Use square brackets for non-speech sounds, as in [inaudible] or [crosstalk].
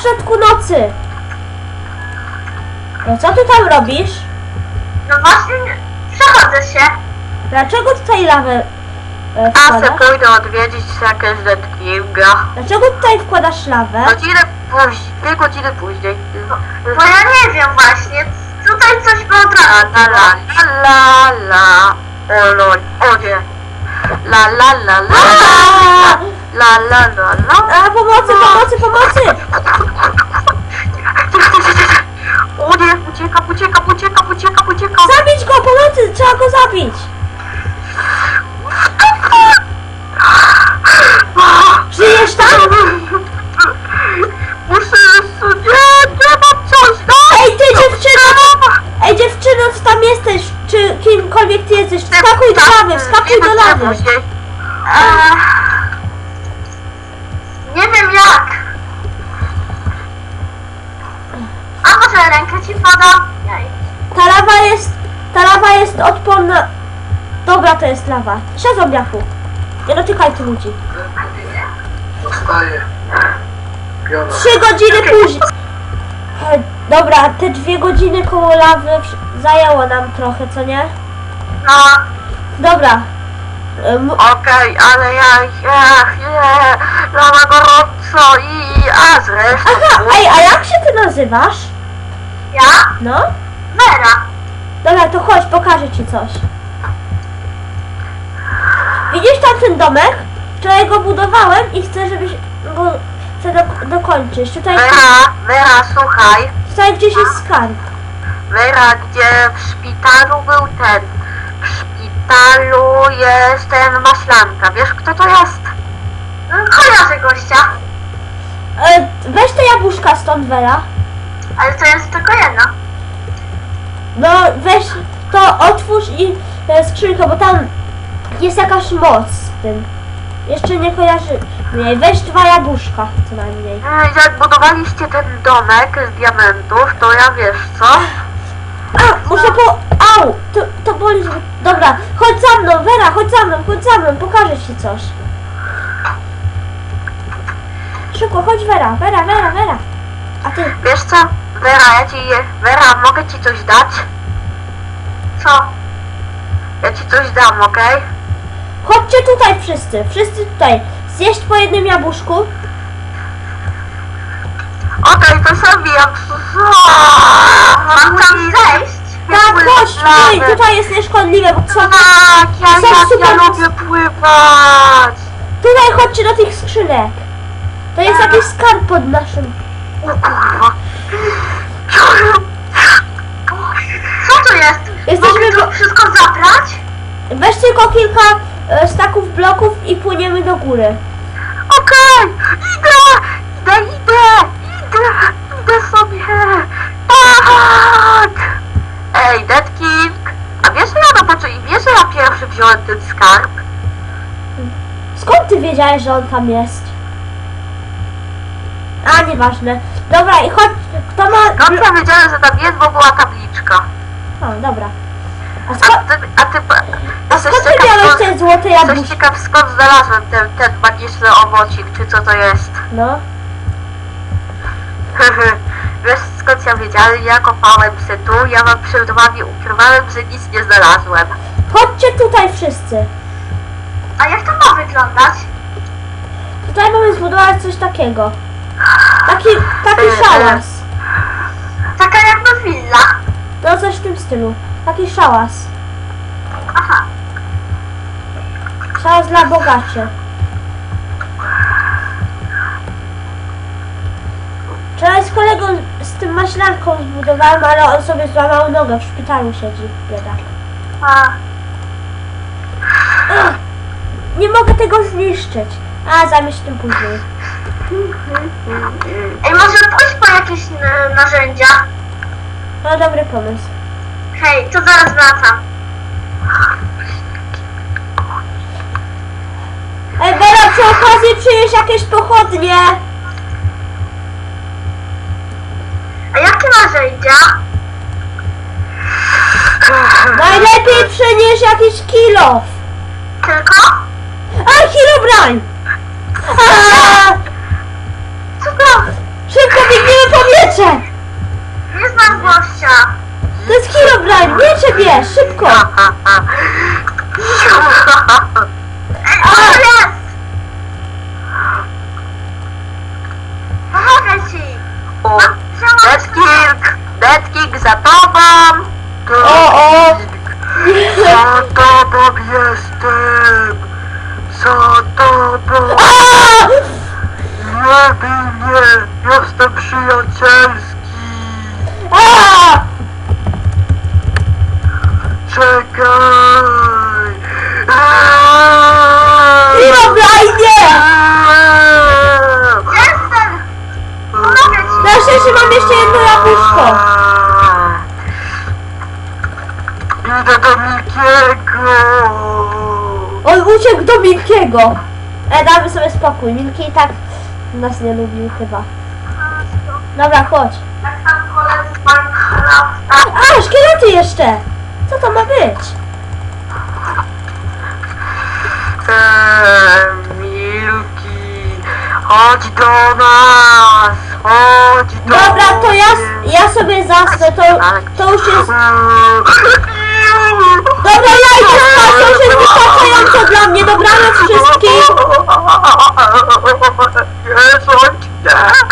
w środku nocy. No co ty tam robisz? No właśnie, przechodzę się. Dlaczego tutaj lawę e, A se wkładasz? pójdę odwiedzić jakieś Kinga. Dlaczego tutaj wkładasz lawę? Godzinę później, dwie godziny później. Bo ja nie wiem właśnie. Tutaj coś było La tra- la la la la. O lol, o nie. La la la la. La la la la. A, pomocy, pomocy, pomocy! O nie, uciekam, uciekam, uciekam, uciekam, uciekam. Zabić go, pomocy! Trzeba go zabić! Żyjesz tam? Muszę, nie, nie mam coś, no. Ej, ty dziewczyno! Ej, dziewczyno, co tam jesteś? Czy kimkolwiek ty jesteś? Wskakuj do lawy, wskakuj do lawy! Rękę ci? Jaj. Ta lawa jest, ta lawa jest odporna. Dobra, to jest lawa. Siadł zombiaku. Nie dotykaj tu ludzi. Piona. Trzy godziny później. E, Dobra, te dwie godziny koło lawy zajęło nam trochę, co nie? No, Dobra. E, Okej, ale ja, ja, nie, lama gorąco i, a zresztą, Aha, ej, a jak się ty nazywasz? Ja? No? Vera. Dobra, to chodź, pokażę ci coś. Widzisz tam ten domek? Wczoraj go budowałem i chcę, żebyś go chcę do, dokończyć. Tutaj, Wera, Wera, słuchaj, tutaj gdzieś jest skarb. Wera, gdzie w szpitalu był ten, w szpitalu jest ten maślanka, wiesz kto to jest? No, Kojarzę gościa. E, weź te jabłuszka stąd, Wera. Ale to jest tylko jedno. No, weź to, otwórz i e, skrzynkę, bo tam jest jakaś moc z tym. Jeszcze nie kojarzy. Nie, weź dwa jabłuszka co najmniej. E, Jak budowaliście ten domek z diamentów, to ja wiesz co? A, muszę po... Au! To, to boli, żeby... Dobra, chodź za mną, Wera, chodź za mną, chodź za mną, pokażę ci coś. Szybko, chodź Wera, Wera, Wera, Wera. A ty, Wiesz co, Wera, ja ci, Wera, mogę ci coś dać? Co? Ja ci coś dam, okej? chodźcie tutaj wszyscy, wszyscy tutaj. Zjeść po jednym jabłuszku. Okej, to sobie jak... Mam tam zejść? Tak, chodź, tutaj, tutaj jest nieszkodliwe, bo co... Tak, ja, Są ja, ja super- lubię pływać. Tutaj chodźcie do tych skrzynek. To jest jakiś skarb pod naszym... O kurwa. Co to jest? Jesteśmy Mogę to w- wszystko zabrać? Weź tylko kilka e, staków bloków i płyniemy do góry. Okej, idę, idę, idę, idę, idę sobie. Tak. Ej, Dead King, a wiesz, że ja na początku, wiesz, że ja pierwszy wziąłem ten skarb? Skąd ty wiedziałeś, że on tam jest? A, nieważne. Dobra, i chodź, kto ma... Skąd ja wiedziałem, że tam jest, bo była tabliczka. O, dobra. A A skąd, ty, a ty, ja coś skąd ty miałeś ciekaw, te złote coś jabłuszka? ciekaw, skąd znalazłem ten, ten magiczny owocik, czy co to jest? [laughs] No. Wiesz skąd ja wiedziałem? Ja kopałem se tu, ja wam przed wami ukrywałem, że nic nie znalazłem. Chodźcie tutaj wszyscy. A jak to ma wyglądać? Tutaj mamy zbudować coś takiego. Taki, taki szałas. Taka jakby willa. No coś w tym stylu. Taki szałas. Aha. Szałas dla bogaczy. Wczoraj z kolegą z tym maślanką zbudowałem, ale on sobie złamał nogę, w szpitalu siedzi, biedak. A, nie mogę tego zniszczyć. A, zajmę się tym później. Ej, może pójść po jakieś n- narzędzia? No, dobry pomysł. Hej, to zaraz wracam. Ej, Bela, przy okazji przynieś jakieś pochodnie. A jakie narzędzia? Najlepiej przynieś jakiś kilo. Tylko? A, kilobrań! Co to? Szybko biegniemy po miecze! Nie znam gościa. To jest Herobrine, miecze bierz, szybko! Ej, jest? Pomogę ci. Dead King! Dead King za to! Nie! Jestem przyjacielski! A! Czekaj! Herobrine! Jestem! Pomogę ci! Na szczęście mam jeszcze jedno jabłuszko. Idę do Mikiego! On uciekł do Milkiego. E, damy sobie spokój. Milki i tak nas nie lubił chyba. Dobra, chodź. Jak tam koledzy z Minecrafta. A, szkielety jeszcze! Co to ma być? Eee, Milki! Chodź do nas! Chodź do Dobra, to ja, ja sobie zasnę, to, to już jest... Dobra, ja idę spać, to już jest wystarczająco dla mnie. Dobranoc wszystkim! [laughs] Nie, sądź, nie!